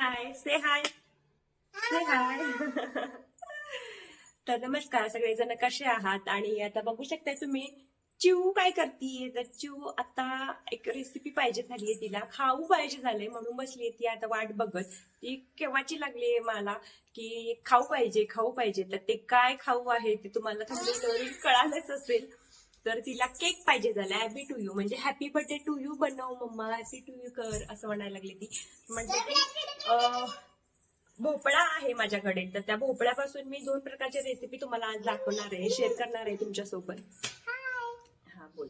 हाय से हाय से हाय तर नमस्कार सगळेजण कसे आहात? आणि आता बघू शकताय तुम्ही चिऊ काय करतीये? तर चिऊ आता एक रेसिपी पाहिजे झालीये तिला. खाऊ पाहिजे झाले म्हणून बसली ती आता वाट बघत. ती केव्हाची लागली मला की खाऊ पाहिजे खाऊ पाहिजे. तर ते काय खाऊ आहे ते तुम्हाला थोडी कळालंच असेल. तर तिला केक पाहिजे झाला हॅपी टू यू म्हणजे हॅपी बर्थडे टू यू बनव मम्मा. हॅपी टू यू कर असं म्हणायला लागली ती. म्हणते की भोपळा आहे माझ्याकडे. तर त्या भोपळ्यापासून मी दोन प्रकारच्या रेसिपी तुम्हाला आज दाखवणार आहे. शेअर करणार आहे तुमच्यासोबत. हा बोल.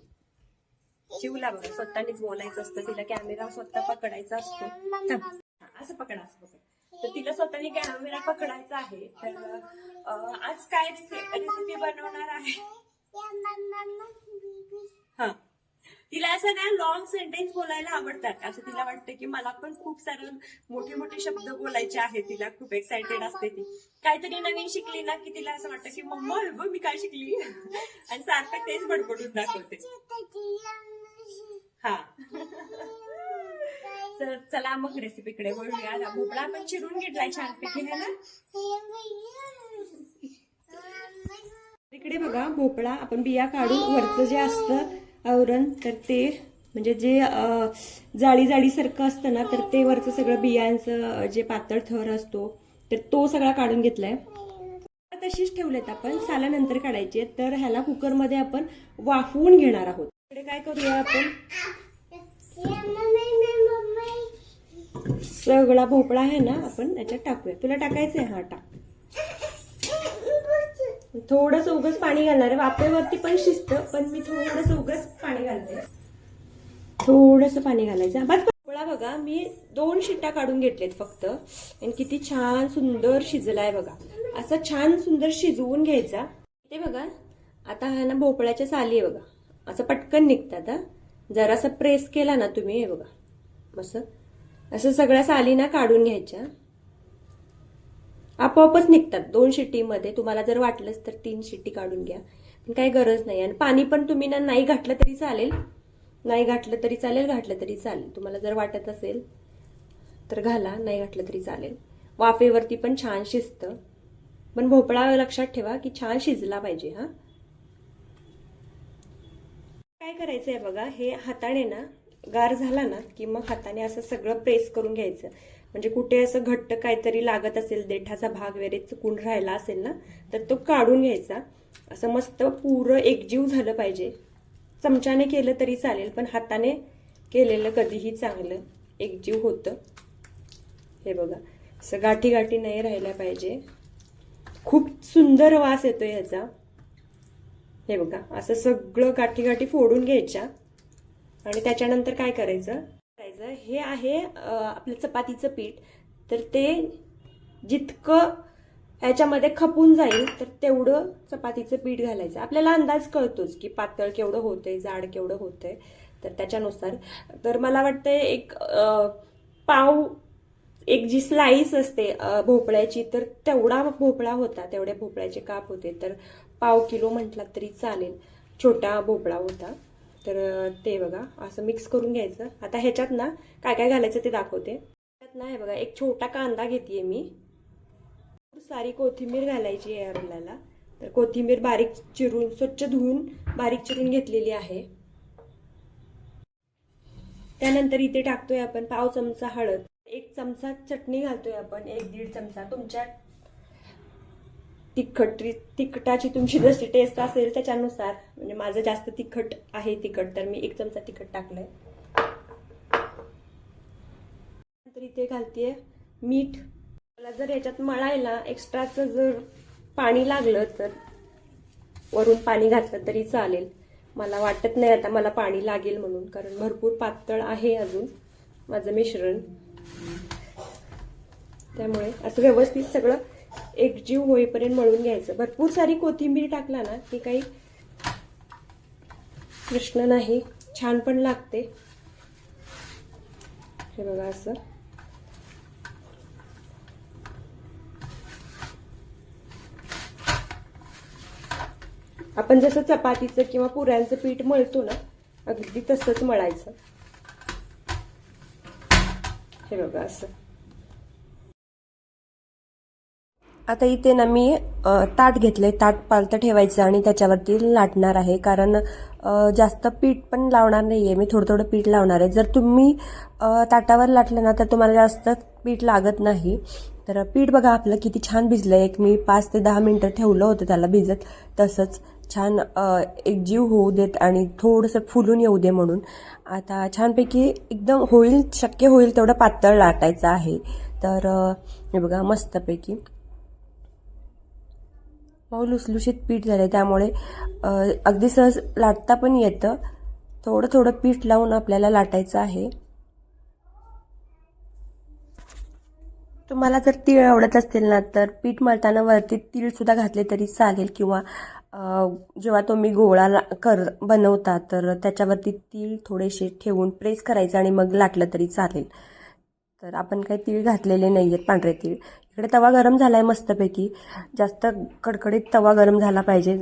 शिवला बघा. स्वतःनीच बोलायचं असतं. तिला कॅमेरा स्वतः पकडायचा असतो. थांब. हा, असं पकडा असं पकड. तर तिला स्वतःने कॅमेरा पकडायचा आहे. तर अं, आज काय रेसिपी बनवणार आहे? हा. तिला असं ना लॉंग सेंटेन्स बोलायला आवडतात. असं तिला वाटतं की मला पण खूप सारे मोठे मोठे शब्द बोलायचे आहेत तिला. खूप एक्साइटेड असते ती. काहीतरी नवीन शिकली ना की तिला असं वाटतं की मम्मा हे बघ मी काय शिकली? आणि सारखं तेच बडबडून दाखवते. हा. तर चला मग रेसिपीकडे वळूया. भोपळा आपण चिरून घेतलाय छानपैकी है ना. इकडे बघा भोपळा आपण बिया काढून वरचं जे असतं आवरण तर ते म्हणजे जे जाळी जाळीसारखं असतं ना तर ते वरचं सगळं बियांचं जे पातळ थर असतो तर तो सगळा काढून घेतलाय. तशीच ठेवलेत आपण साल्यानंतर काढायचे तर ह्याला कुकरमध्ये आपण वाफवून घेणार आहोत. इकडे काय करूया आपण? सगळा भोपळा आहे ना आपण याच्यात टाकूया तुला टाकायचंय हा टाक. थोडस उगच पाणी घालणार आहे. वाफेवरती पण शिस्त पण मी थोडस उगच पाणी घालते. थोडस पाणी घालायचं. बस भोपळा बघा. मी दोन शिट्टा काढून घेतलेत फक्त. आणि किती छान सुंदर शिजलाय बघा. असं छान सुंदर शिजवून घ्यायचा. ते बघा. आता हा ना भोपळ्याच्या साली आहे बघा. असं पटकन निघतात हा. जरासा प्रेस केला ना तुम्ही हे बघा. असं असं सगळ्या साली ना काढून घ्यायच्या. आपोआपच निघतात. दोन शिट्टीमध्ये तुम्हाला जर वाटलंच तर तीन शिट्टी काढून घ्या. काही गरज नाही. आणि पाणी पण तुम्ही ना नाही घातलं तरी चालेल. नाही घातलं तरी चालेल घातलं तरी चालेल. तुम्हाला जर वाटत असेल तर घाला नाही घातलं तरी चालेल. वाफेवरती पण छान शिजतं. पण भोपळा लक्षात ठेवा की छान शिजला पाहिजे हा. काय करायचं आहे बघा हे हाताने ना गार झाला ना की मग हाताने असं सगळं प्रेस करून घ्यायचं. म्हणजे कुठे असं घट्ट काहीतरी लागत असेल देठाचा भाग वगैरे चुकून राहिला असेल ना तर तो काढून घ्यायचा. असं मस्त पुरं एकजीव झालं पाहिजे. चमच्याने केलं तरी चालेल पण हाताने केलेलं कधीही चांगलं एकजीव होतं. हे बघा असं गाठी गाठी नाही राहिल्या पाहिजे. खूप सुंदर वास येतो ह्याचा. हे बघा असं सगळं गाठी गाठी फोडून घ्यायच्या. आणि त्याच्यानंतर काय करायचं? करायचं हे आहे आपलं चपातीचं पीठ. तर ते जितकं ह्याच्यामध्ये खपून जाईल तर तेवढं चपातीचं पीठ घालायचं. आपल्याला अंदाज कळतोच की पातळ केवढं होतंय जाड केवढं होतंय. तर त्याच्यानुसार. तर मला वाटतंय एक पाव एक जी स्लाईस असते भोपळ्याची तर तेवढा भोपळा होता तेवढ्या भोपळ्याचे काप होते. तर पाव किलो म्हटला तरी चालेल. छोटा भोपळा होता. तर ते बघा असं मिक्स करून घ्यायचं. आता ह्याच्यात ना काय काय घालायचं ते दाखवते. त्यात ना हे बघा एक छोटा कांदा घेते मी. सारी कोथिंबीर घालायची आहे आपल्याला. तर कोथिंबीर बारीक चिरून स्वच्छ धुवून बारीक चिरून घेतलेली आहे. त्यानंतर इथे टाकतोय आपण पाव चमचा हळद. एक चमचा चटणी घालतोय आपण एक दीड चमचा. तुमच्या तिखट तिखटाची तुमची जशी टेस्ट असेल त्याच्यानुसार म्हणजे माझं जास्त तिखट आहे तिखट तर मी एक चमचा तिखट टाकलंय. नंतर इथे घालतेय मीठ. मला जर याच्यात मळायला एक्स्ट्राचं जर पाणी लागलं तर वरून पाणी घातलं तरी चालेल. मला वाटत नाही आता मला पाणी लागेल म्हणून कारण भरपूर पातळ आहे अजून माझं मिश्रण. त्यामुळे असं व्यवस्थित सगळं एक जीव होईपर्यंत मळून घ्यायचं. भरपूर सारी कोथिंबीर टाकला ना की काही प्रश्न नाही. छान पण लागते. हे बघा असं. आपण जसं चपातीचं किंवा पुऱ्यांचं पीठ मळतो ना अगदी तसंच मळायचं. हे बघा असं. आता इथे ना मी ताट घेतले ताट पालतं ठेवायचं आणि त्याच्यावरती लाटणार आहे. कारण जास्त पीठ पण लावणार नाही आहे मी थोडं थोडं पीठ लावणार आहे. जर तुम्ही ताटावर लाटलं ना तर तुम्हाला जास्त पीठ लागत नाही. तर पीठ बघा आपलं किती छान भिजलं एक मी पाच ते दहा मिनटं ठेवलं होतं त्याला भिजत. तसंच छान एकजीव होऊ देत आणि थोडंसं फुलून येऊ दे म्हणून. आता छानपैकी एकदम होईल शक्य होईल तेवढं पातळ लाटायचं आहे. तर हे बघा मस्तपैकी. मऊ लुसलुशीत पीठ झाले त्यामुळे अगदी सहज लाटता पण येतं. थोडं थोडं पीठ लावून आपल्याला लाटायचं आहे. तुम्हाला जर तीळ आवडत असतील ना तर पीठ मळताना वरती तीळसुद्धा घातले तरी चालेल किंवा जेव्हा तुम्ही गोळा ला- कर बनवता तर त्याच्यावरती तीळ थोडेसे ठेवून प्रेस करायचं आणि मग लाटलं तरी चालेल. तर आपण काही तीळ घातलेले नाही आहेत पांढरे तीळ. इकडे तवा गरम झाला आहे मस्तपैकी. जास्त कडकडीत तवा गरम झाला पाहिजे.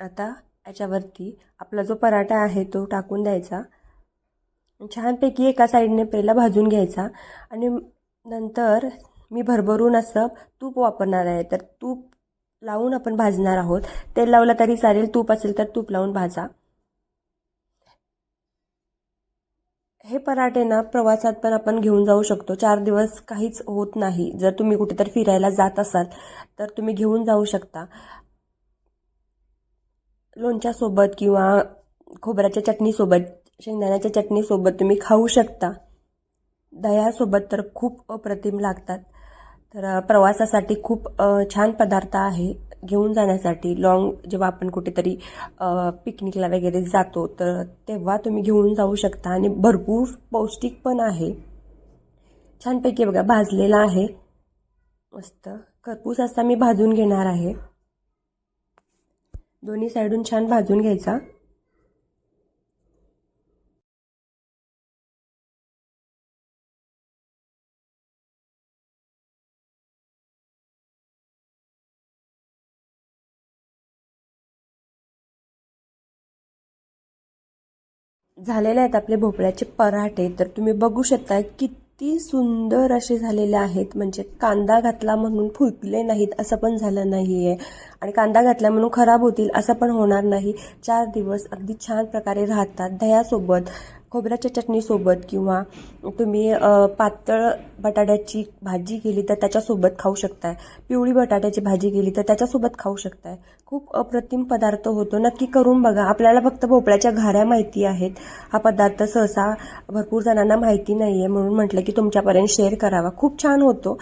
आता याच्यावरती आपला जो पराठा आहे तो टाकून द्यायचा. छानपैकी एका साईडने पहिला भाजून घ्यायचा. आणि नंतर मी भरभरून असं तूप वापरणार आहे. तर तूप लावून आपण भाजणार आहोत. तेल लावलं तरी चालेल. तूप असेल तर तूप लावून भाजा. हे पराठे ना प्रवासात पण आपण घेऊन जाऊ शकतो. चार दिवस काहीच होत नाही. जर तुम्ही कुठेतरी फिरायला जात असाल तर तुम्ही घेऊन जाऊ शकता. लोणच्यासोबत किंवा खोबऱ्याच्या चटणीसोबत शेंगदाण्याच्या चटणीसोबत तुम्ही खाऊ शकता. दह्यासोबत तर खूप अप्रतिम लागतात. तर प्रवासासाठी खूप छान पदार्थ आहे. घेऊन जाण्यासाठी लॉंग जेव्हा आपण कुठेतरी पिकनिकला वगैरे जातो तर तेव्हा तुम्ही घेऊन जाऊ शकता. आणि भरपूर पौष्टिक पण आहे. छानपैकी बघा भाजलेला आहे. मस्त. खरपूस असा मी भाजून घेणार आहे. दोन्ही साईडून छान भाजून घ्यायचा. झालेले आहेत आपले भोपळ्याचे पराठे. तर तुम्ही बघू शकता किती सुंदर असे झालेले आहेत. म्हणजे कांदा घातला म्हणून फुटले नाहीत असं पण झालं नाही आहे आणि कांदा घातला म्हणून खराब होतील असं पण होणार नाही. चार दिवस अगदी छान प्रकारे राहतात दह्यासोबत. खोबऱ्याच्या चटणीसोबत किंवा तुम्ही पातळ बटाट्याची भाजी केली तर त्याच्यासोबत खाऊ शकताय. पिवळी बटाट्याची भाजी केली तर त्याच्यासोबत खाऊ शकताय. खूप अप्रतिम पदार्थ होतो. नक्की करून बघा. आपल्याला फक्त भोपळ्याच्या घाऱ्या माहिती आहेत. हा पदार्थ सहसा भरपूर जणांना माहिती नाही आहे म्हणून म्हटलं की तुमच्यापर्यंत शेअर करावा. खूप छान होतो.